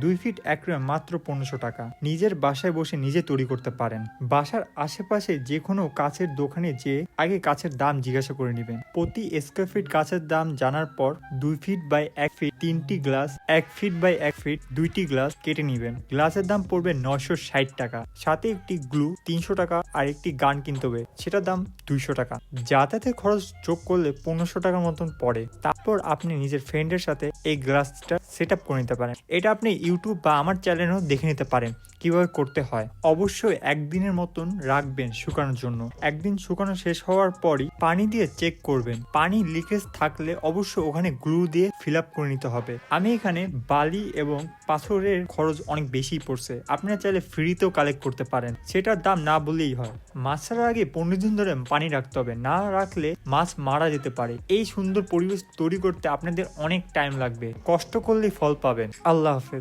দুই fit aquarium মাত্র পনেরোশো টাকা। নিজের বাসায় বসে নিজে তৈরি করতে পারেন। বাসার আশেপাশে যে কোনো কাছের দোকানে যেয়ে আগে কাছের দাম জিজ্ঞাসা করে নেবেন। প্রতি স্কোয়ার ফিট গাছের দাম জানার পর দুই ফিট বাই এক ফিট তিনটি গ্লাস, এক ফিট বাই এক ফিট দুইটি গ্লাস কেটে নেবেন। গ্লাসের দাম পড়বে নয়শো ষাট টাকা। সাথে একটি গ্লু তিনশো টাকা আর একটি গান কিনতে হবে। সেটার দাম দুইশো টাকা। যাতায়াতের খরচ যোগ করলে পনেরোশো টাকার মতন পড়ে। তারপর আপনি নিজের ফ্রেন্ডের সাথে এই গ্লাসটা সেট আপ করে নিতে পারেন। এটা আপনি ইউটিউব বা আমার চ্যানেলেও দেখে নিতে পারেন কীভাবে করতে হয়। অবশ্যই একদিনের মতন রাখবেন শুকানোর জন্য। একদিন শুকানো শেষ হওয়ার পরই পানি দিয়ে চেক করবেন। পানি লিকেজ থাকলে অবশ্যই ওখানে গ্লু দিয়ে ফিল আপ করে নিতে হবে। আমি এখানে বালি এবং পাথরের খরচ অনেক বেশি পড়ছে। আপনারা চাইলে ফ্রিতেও কালেক্ট করতে পারেন। সেটার দাম না বললেই হয়। মাছ ছাড়ার আগে পনেরো দিন ধরে পানি রাখতে হবে। না রাখলে মাছ মারা যেতে পারে। এই সুন্দর পরিবেশ তৈরি করতে আপনাদের অনেক টাইম লাগবে। কষ্ট করলেই ফল পাবেন। আল্লাহ হাফেজ।